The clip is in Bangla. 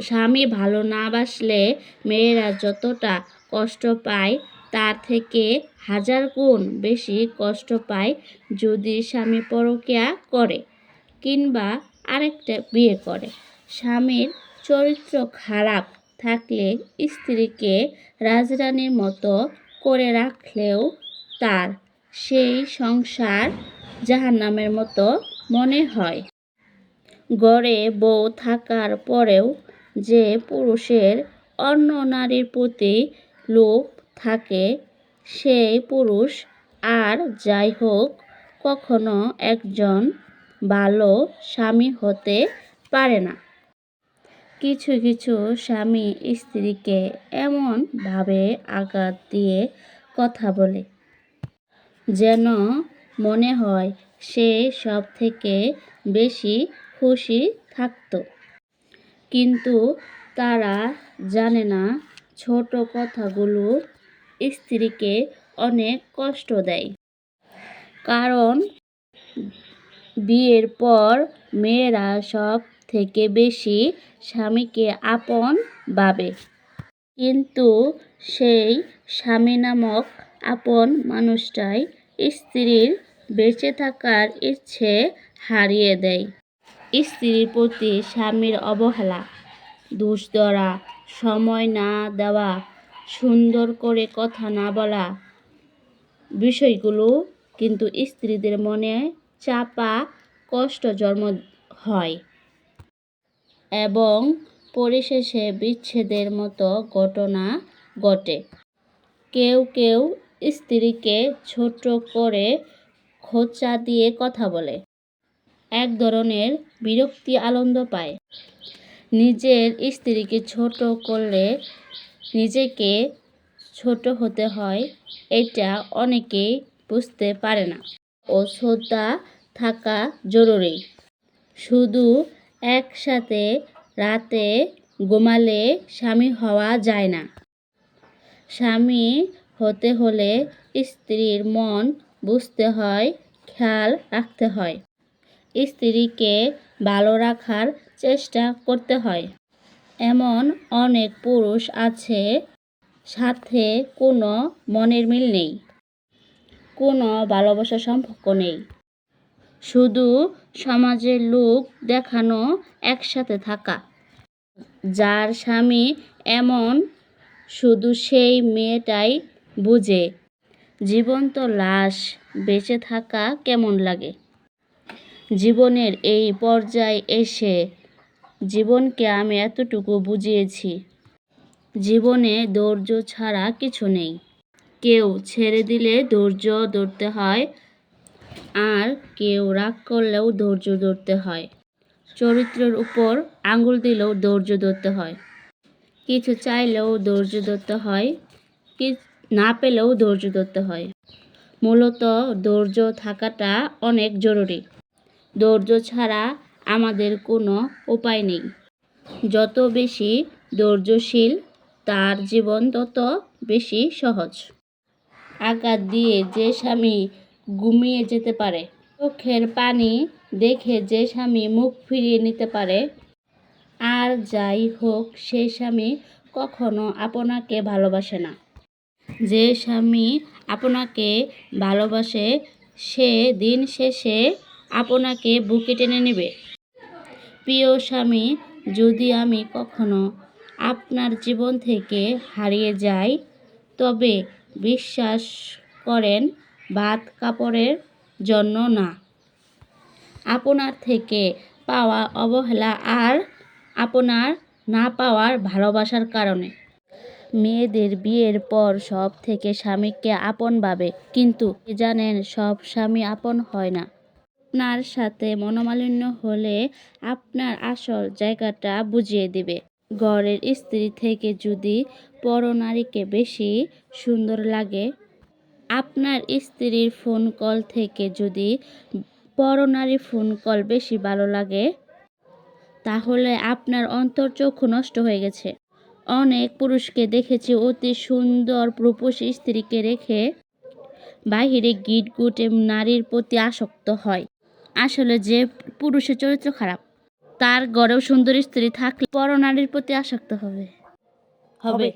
স্বামী ভালো না বাসলে মেয়েরা যতটা কষ্ট পায়, তার থেকে হাজার গুণ বেশি কষ্ট পায় যদি স্বামী পরকিয়া করে কিংবা আরেকটা বিয়ে করে। স্বামীর চরিত্র খারাপ থাকলে স্ত্রীকে রাজরানীর মতো করে রাখলেও তার সেই সংসার জাহান্নামের মতো মনে হয়। গড়ে বউ থাকার পরেও যে পুরুষের অন্য নারীর প্রতি লোভ থাকে সেই পুরুষ আর যাই হোক, কখনো একজন ভালো স্বামী হতে পারে না। কিছু কিছু স্বামী স্ত্রীকে এমনভাবে আঘাত দিয়ে কথা বলে, যেন মনে হয় সে সব থেকে বেশি খুশি থাকতো। কিন্তু তারা জানে না ছোট কথাগুলো স্ত্রীকে অনেক কষ্ট দেয়। কারণ বিয়ের পর মেয়েরা সব থেকে বেশি স্বামীকে আপন ভাবে। কিন্তু সেই স্বামী নামক আপন মানুষটাই স্ত্রীর বেঁচে থাকার ইচ্ছে হারিয়ে দেয়। স্ত্রীর প্রতি স্বামীর অবহেলা দোষ ধরা সময় না দেওয়া, সুন্দর করে কথা না বলা বিষয়গুলো কিন্তু স্ত্রীদের মনে চাপা, কষ্ট জন্ম হয় এবং পরিশেষে বিচ্ছেদের মতো ঘটনা ঘটে। কেউ কেউ স্ত্রীকে ছোট করে খোঁচা দিয়ে কথা বলে। এক ধরনের বিরক্তি আনন্দ পায়। নিজের স্ত্রীকে ছোট করলে নিজেকে ছোট হতে হয়, এটা অনেকেই বুঝতে পারে না। ও শ্রদ্ধা থাকা জরুরি। শুধু একসাথে রাতে ঘুমালে স্বামী হওয়া যায় না। স্বামী হতে হলে স্ত্রীর মন বুঝতে হয়, খেয়াল রাখতে হয়। স্ত্রীকে ভালো রাখার চেষ্টা করতে হয়। এমন অনেক পুরুষ আছে, সাথে কোনো মনের মিল নেই, কোনো ভালোবাসা সম্পর্ক নেই। শুধু সমাজের লোক দেখানো একসাথে থাকা। যার স্বামী এমন, শুধু সেই মেয়েটাই বুঝে জীবন্ত লাশ বেঁচে থাকা কেমন লাগে। জীবনের এই পর্যায়ে এসে জীবনকে আমি এতটুকু বুঝিয়েছি। জীবনে ধৈর্য ছাড়া কিছু নেই। কেউ ছেড়ে দিলে ধৈর্য ধরতে হয়, আর কেউ রাগ করলেও ধৈর্য ধরতে হয়। চরিত্রের উপর আঙুল দিলেও ধৈর্য ধরতে হয়। কিছু চাইলেও ধৈর্য ধরতে হয় কি না পেলেও ধৈর্য ধরতে হয়। মূলত ধৈর্য থাকাটা অনেক জরুরি। ধৈর্য ছাড়া আমাদের কোনো উপায় নেই। যত বেশি ধৈর্যশীল, তার জীবন তত বেশি সহজ। আঘাত দিয়ে যে স্বামী ঘুমিয়ে যেতে পারে, চোখের পানি দেখে যে স্বামী মুখ ফিরিয়ে নিতে পারে, আর যাই হোক, সে স্বামী কখনো আপনাকে ভালোবাসে না। যে স্বামী আপনাকে ভালোবাসে সে দিন শেষে আপনাকে বুকে টেনে নেবে। প্রিয় স্বামী, যদি আমি কখনো আপনার জীবন থেকে হারিয়ে যাই, তবে বিশ্বাস করেন ভাত কাপড়ের জন্য না। আপনার থেকে পাওয়া অবহেলা আর আপনার না পাওয়ার ভালোবাসার কারণে। মেয়েদের বিয়ের পর সব থেকে স্বামীকে আপন ভাবে, কিন্তু জানেন সব স্বামী আপন হয় না। আপনার সাথে মনোমালিন্য হলে আপনার আসল জায়গাটা বুঝিয়ে দিবে। ঘরের স্ত্রী থেকে যদি পরনারীকে বেশি সুন্দর লাগে, আপনার স্ত্রীর ফোন কল থেকে যদি পরনারী ফোন কল বেশি ভালো লাগে, তাহলে আপনার অন্তর্চক্ষু নষ্ট হয়ে গেছে। অনেক পুরুষকে দেখেছি অতি সুন্দর রূপসী স্ত্রীকে রেখে বাহিরে গিট গুটে নারীর প্রতি আসক্ত হয়। আসলে যে পুরুষের চরিত্র খারাপ, তার গড়েও সুন্দরী স্ত্রী থাকলে পরনারীর প্রতি আসক্ত হবে। হবে।